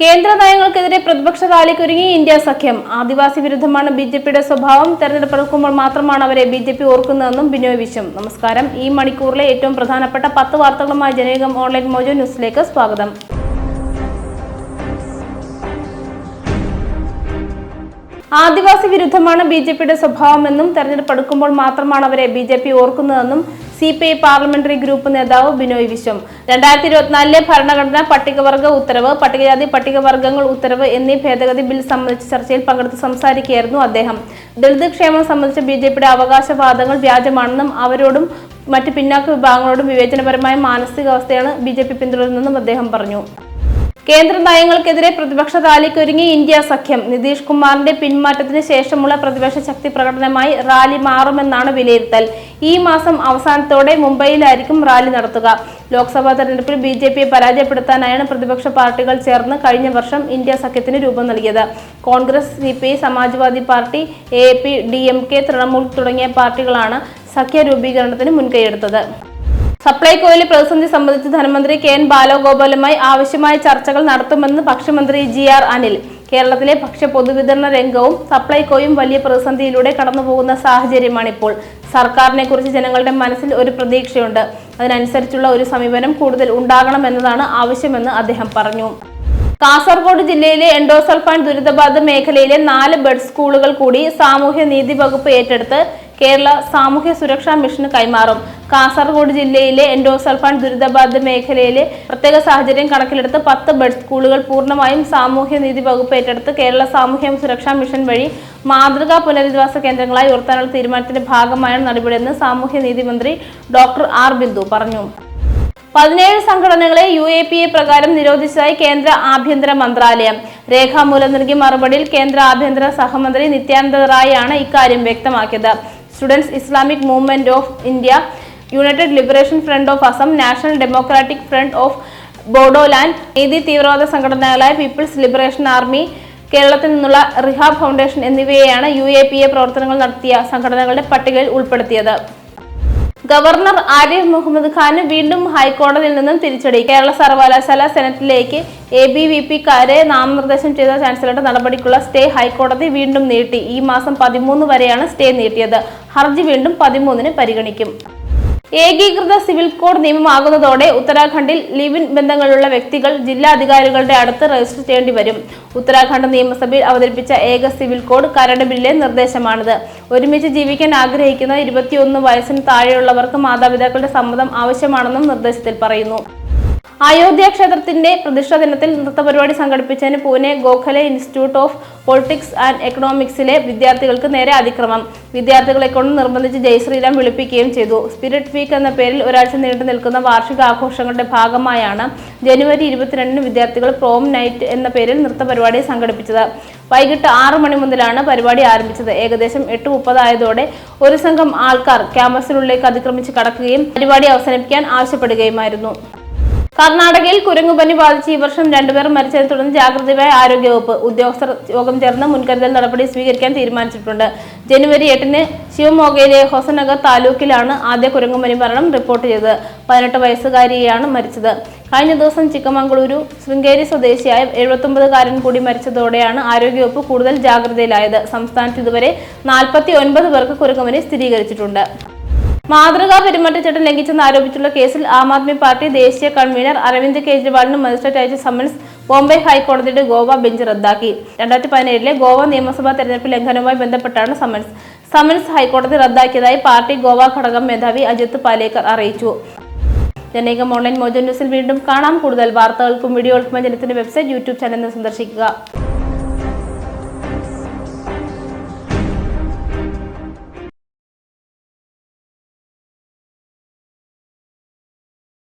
കേന്ദ്ര നയങ്ങൾക്കെതിരെ പ്രതിപക്ഷ റാലിക്കൊരുങ്ങി ഇന്ത്യ സഖ്യം. ആദിവാസി വിരുദ്ധമാണ് ബി ജെ പിയുടെ സ്വഭാവം. തെരഞ്ഞെടുപ്പ് മാത്രമാണ് അവരെ ബി ജെ പി ഓർക്കുന്നതെന്നും ബിനോയ് വിശ്വം. നമസ്കാരം. ഈ മണിക്കൂറിലെ ഏറ്റവും പ്രധാനപ്പെട്ട പത്ത് വാർത്തകളുമായി ജനകം ഓൺലൈൻ മോജോ ന്യൂസിലേക്ക് സ്വാഗതം. ആദിവാസി വിരുദ്ധമാണ് ബി ജെ പിയുടെ സ്വഭാവമെന്നും തെരഞ്ഞെടുപ്പ് എടുക്കുമ്പോൾ മാത്രമാണ് അവരെ B J P ഓർക്കുന്നതെന്നും C P I parliamentary group നേതാവ് ബിനോയ് വിശ്വം. രണ്ടായിരത്തി ഇരുപത്തിനാലിലെ ഭരണഘടന പട്ടികവർഗ ഉത്തരവ് പട്ടികജാതി പട്ടികവർഗങ്ങൾ ഉത്തരവ് എന്നീ ഭേദഗതി ബിൽ സംബന്ധിച്ച ചർച്ചയിൽ പങ്കെടുത്ത് സംസാരിക്കുകയായിരുന്നു അദ്ദേഹം. ദളിത് ക്ഷേമം സംബന്ധിച്ച ബി ജെ പിയുടെ അവകാശവാദങ്ങൾ വ്യാജമാണെന്നും അവരോടും മറ്റ് പിന്നാക്ക വിഭാഗങ്ങളോടും വിവേചനപരമായ മാനസികാവസ്ഥയാണ് ബി ജെ പി പിന്തുടരുന്നതെന്നും അദ്ദേഹം പറഞ്ഞു. കേന്ദ്ര നയങ്ങൾക്കെതിരെ പ്രതിപക്ഷ റാലിക്കൊരുങ്ങി ഇന്ത്യ സഖ്യം. നിതീഷ് കുമാറിന്റെ പിന്മാറ്റത്തിന് ശേഷമുള്ള പ്രതിപക്ഷ ശക്തി പ്രകടനമായി റാലി മാറുമെന്നാണ് വിലയിരുത്തൽ. ഈ മാസം അവസാനത്തോടെ മുംബൈയിലായിരിക്കും റാലി നടത്തുക. ലോക്സഭാ തെരഞ്ഞെടുപ്പിൽ ബി ജെ പിയെ പരാജയപ്പെടുത്താനായാണ് പ്രതിപക്ഷ പാർട്ടികൾ ചേർന്ന് കഴിഞ്ഞ വർഷം ഇന്ത്യ സഖ്യത്തിന് രൂപം നൽകിയത്. Congress C P I Samajwadi party A P D M K Trinamool തുടങ്ങിയ പാർട്ടികളാണ് സഖ്യ രൂപീകരണത്തിന് മുൻകൈയെടുത്തത്. സപ്ലൈകോയിലെ പ്രതിസന്ധി സംബന്ധിച്ച് ധനമന്ത്രി കെ എൻ ബാലഗോപാലുമായി ആവശ്യമായ ചർച്ചകൾ നടത്തുമെന്ന് ഭക്ഷ്യമന്ത്രി ജി ആർ അനിൽ. കേരളത്തിലെ ഭക്ഷ്യ പൊതുവിതരണ രംഗവും സപ്ലൈകോയും വലിയ പ്രതിസന്ധിയിലൂടെ കടന്നുപോകുന്ന സാഹചര്യമാണിപ്പോൾ. സർക്കാരിനെ കുറിച്ച് ജനങ്ങളുടെ മനസ്സിൽ ഒരു പ്രതീക്ഷയുണ്ട്. അതിനനുസരിച്ചുള്ള ഒരു സമീപനം കൂടുതൽ ഉണ്ടാകണമെന്നതാണ് ആവശ്യമെന്ന് അദ്ദേഹം പറഞ്ഞു. കാസർഗോഡ് ജില്ലയിലെ എൻഡോസൾഫാൻ ദുരിതബാധ മേഖലയിലെ നാല് ബെഡ് സ്കൂളുകൾ കൂടി സാമൂഹ്യ നീതി വകുപ്പ് ഏറ്റെടുത്ത് കേരള സാമൂഹ്യ സുരക്ഷാ മിഷന് കൈമാറും. കാസർഗോഡ് ജില്ലയിലെ എൻഡോസൾഫാൻ ദുരിതബാധിത മേഖലയിലെ പ്രത്യേക സാഹചര്യം കണക്കിലെടുത്ത് പത്ത് ബഡ് സ്കൂളുകൾ പൂർണമായും സാമൂഹ്യ നീതി വകുപ്പ് ഏറ്റെടുത്ത് കേരള സാമൂഹ്യ സുരക്ഷാ മിഷൻ വഴി മാതൃകാ പുനരധിവാസ കേന്ദ്രങ്ങളായി ഉയർത്താനുള്ള തീരുമാനത്തിന്റെ ഭാഗമായാണ് നടപടിയെന്ന് സാമൂഹ്യ നീതി മന്ത്രി ഡോക്ടർ ആർ ബിന്ദു പറഞ്ഞു. പതിനേഴ് സംഘടനകളെ യു എ പി എ പ്രകാരം നിരോധിച്ചതായി കേന്ദ്ര ആഭ്യന്തര മന്ത്രാലയം. രേഖാമൂലം നൽകിയ മറുപടിയിൽ കേന്ദ്ര ആഭ്യന്തര സഹമന്ത്രി നിത്യാനന്ദ റായ് ആണ് ഇക്കാര്യം വ്യക്തമാക്കിയത്. Students Islamic Movement of India United Liberation Front of Assam National Democratic Front of Bodoland നീതി തീവ്രവാദ സംഘടനകളായ പീപ്പിൾസ് ലിബറേഷൻ ആർമി കേരളത്തിൽ നിന്നുള്ള റിഹാബ് ഫൗണ്ടേഷൻ എന്നിവയെയാണ് യു എ പി എ പ്രവർത്തനങ്ങൾ നടത്തിയ സംഘടനകളുടെ പട്ടികയിൽ ഉൾപ്പെടുത്തിയത്. ഗവർണർ ആരിഫ് മുഹമ്മദ് ഖാന് വീണ്ടും ഹൈക്കോടതിയിൽ നിന്നും തിരിച്ചടി. കേരള സർവകലാശാല സെനറ്റിലേക്ക് എ ബി വി പിക്കാരെ നാമനിർദ്ദേശം ചെയ്ത ചാൻസലറുടെ നടപടിക്കുള്ള സ്റ്റേ ഹൈക്കോടതി വീണ്ടും നീട്ടി. ഈ മാസം പതിമൂന്ന് വരെയാണ് സ്റ്റേ നീട്ടിയത്. ഹർജി വീണ്ടും പതിമൂന്നിന് പരിഗണിക്കും. ഏകീകൃത സിവിൽ കോഡ് നിയമമാകുന്നതോടെ ഉത്തരാഖണ്ഡിൽ ലിവിൻ ബന്ധങ്ങളുള്ള വ്യക്തികൾ ജില്ലാ അധികാരികളുടെ അടുത്ത് രജിസ്റ്റർ ചെയ്യേണ്ടി വരും. ഉത്തരാഖണ്ഡ് നിയമസഭയിൽ അവതരിപ്പിച്ച ഏക സിവിൽ കോഡ് കരട് ബില്ലിലെ നിർദ്ദേശമാണിത്. ഒരുമിച്ച് ജീവിക്കാൻ ആഗ്രഹിക്കുന്ന ഇരുപത്തിയൊന്ന് വയസ്സിന് താഴെയുള്ളവർക്ക് മാതാപിതാക്കളുടെ സമ്മതം ആവശ്യമാണെന്നും നിർദ്ദേശത്തിൽ പറയുന്നു. അയോധ്യ ക്ഷേത്രത്തിന്റെ പ്രതിഷ്ഠ ദിനത്തിൽ നൃത്തപരിപാടി സംഘടിപ്പിച്ചതിന് Pune Gokhale Institute of Politics and എക്കണോമിക്സിലെ വിദ്യാർത്ഥികൾക്ക് നേരെ അതിക്രമം. വിദ്യാർത്ഥികളെ കൊണ്ട് നിർബന്ധിച്ച് ജയ് ശ്രീരാം വിളിപ്പിക്കുകയും ചെയ്തു. സ്പിരിറ്റ് വീക്ക് എന്ന പേരിൽ ഒരാഴ്ച നീണ്ടു നിൽക്കുന്ന വാർഷിക ആഘോഷങ്ങളുടെ ഭാഗമായാണ് ജനുവരി ഇരുപത്തിരണ്ടിന് വിദ്യാർത്ഥികൾ പ്രോം നൈറ്റ് എന്ന പേരിൽ നൃത്ത പരിപാടി സംഘടിപ്പിച്ചത്. വൈകിട്ട് ആറു മണി മുതലാണ് പരിപാടി ആരംഭിച്ചത്. ഏകദേശം എട്ട് മുപ്പതായതോടെ ഒരു സംഘം ആൾക്കാർ ക്യാമ്പസിനുള്ളിലേക്ക് അതിക്രമിച്ച് കടക്കുകയും പരിപാടി അവസാനിപ്പിക്കാൻ ആവശ്യപ്പെടുകയുമായിരുന്നു. കർണാടകയിൽ കുരങ്ങുപനി ബാധിച്ച് ഈ വർഷം രണ്ടുപേർ മരിച്ചതിനെ തുടർന്ന് ജാഗ്രതയായ ആരോഗ്യവകുപ്പ് ഉദ്യോഗസ്ഥർ യോഗം ചേർന്ന് മുൻകരുതൽ നടപടി സ്വീകരിക്കാൻ തീരുമാനിച്ചിട്ടുണ്ട്. ജനുവരി എട്ടിന് ശിവമോഗയിലെ ഹൊസനഗർ താലൂക്കിലാണ് ആദ്യ കുരങ്ങുപനി മരണം റിപ്പോർട്ട് ചെയ്തത്. പതിനെട്ട് വയസ്സുകാരിയാണ് മരിച്ചത്. കഴിഞ്ഞ ദിവസം ചിക്കമംഗളൂരു ശൃംഗേരി സ്വദേശിയായ എഴുപത്തൊമ്പതുകാരൻ കൂടി മരിച്ചതോടെയാണ് ആരോഗ്യവകുപ്പ് കൂടുതൽ ജാഗ്രതയിലായത്. സംസ്ഥാനത്ത് ഇതുവരെ നാൽപ്പത്തി ഒൻപത് പേർക്ക് കുരങ്ങുപനി സ്ഥിരീകരിച്ചിട്ടുണ്ട്. മാതൃകാ പെരുമാറ്റച്ചട്ടം ലംഘിച്ചെന്ന് ആരോപിച്ചുള്ള കേസിൽ ആം ആദ്മി പാർട്ടി ദേശീയ കൺവീനർ അരവിന്ദ് കെജ്രിവാളിന് മജിസ്ട്രേറ്റ് അയച്ച സമ്മൻസ് ബോംബെ ഹൈക്കോടതിയുടെ ഗോവ ബെഞ്ച് റദ്ദാക്കി. രണ്ടായിരത്തി പതിനേഴിലെ ഗോവ നിയമസഭാ തെരഞ്ഞെടുപ്പ് ലംഘനവുമായി ബന്ധപ്പെട്ടാണ് സമ്മൻസ് സമ്മൻസ് ഹൈക്കോടതി റദ്ദാക്കിയതായി പാർട്ടി ഗോവ ഘടകം മേധാവി അജിത് പാലേക്കർ അറിയിച്ചു. ജനൈകം ഓൺലൈൻ മോജോ ന്യൂസിൽ വീണ്ടും കാണാം. കൂടുതൽ വാർത്തകൾക്കും വീഡിയോകൾക്കും ജനത്തിന്റെ വെബ്സൈറ്റ് യൂട്യൂബ് ചാനൽ സന്ദർശിക്കുക.